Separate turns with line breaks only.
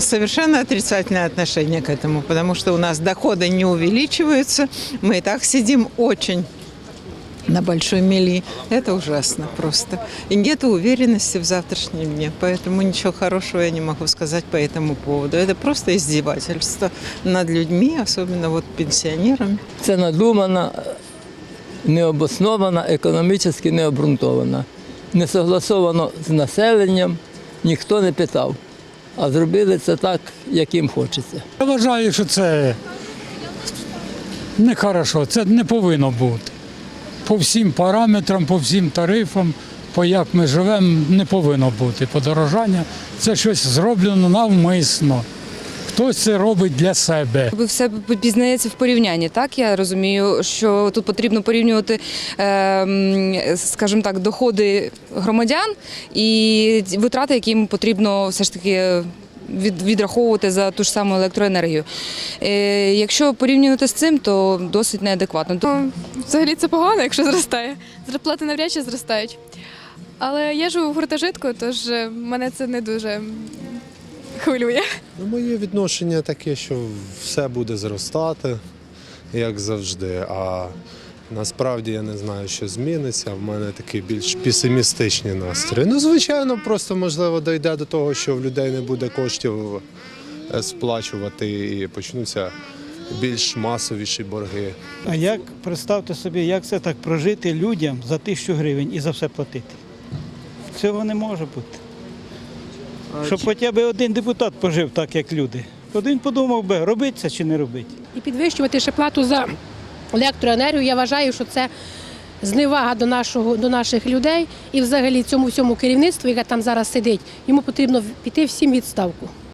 совершенно отрицательное отношение к этому, потому что у нас доходы не увеличиваются. Мы и так сидим очень на большой мели. Это ужасно просто. И нет уверенности в завтрашнем дне. Поэтому ничего хорошего я не могу сказать по этому поводу. Это просто издевательство над людьми, особенно вот пенсионерами.
Це надумана, необоснована, економічно необґрунтована. Не согласовано з населенням, ніхто не питав. А зробили це так, як їм хочеться.
Я вважаю, що це не хорошо, це не повинно бути. По всім параметрам, по всім тарифам, по як ми живемо, не повинно бути подорожання. Це щось зроблено навмисно. Хтось це робить для себе.
Ви все пізнається в порівнянні, так я розумію, що тут потрібно порівнювати, е, скажімо так, доходи громадян і витрати, які їм потрібно все ж таки. Від, відраховувати за ту ж саму електроенергію. Е, якщо порівнювати з цим, то досить неадекватно. То-
Взагалі це погано, якщо зростає. Зарплати навряд чи зростають. Але я живу в гуртожитку, тож е, мене це не дуже хвилює.
Ну, моє відношення таке, що все буде зростати, як завжди. А насправді я не знаю, що зміниться. В мене такі більш песимістичні настрої. Ну, звичайно, просто можливо дійде до того, що в людей не буде коштів е, сплачувати і почнуться більш масовіші борги.
А як представте собі, як це так прожити людям за тисячу гривень і за все платити? Цього не може бути. Щоб хоча б один депутат пожив так, як люди. Один подумав би, робить це чи не робить.
і підвищувати ще плату за електроенергію. Я вважаю, що це зневага до нашого до наших людей і взагалі цьому всьому керівництву, яке там зараз сидить, йому потрібно піти всім відставку.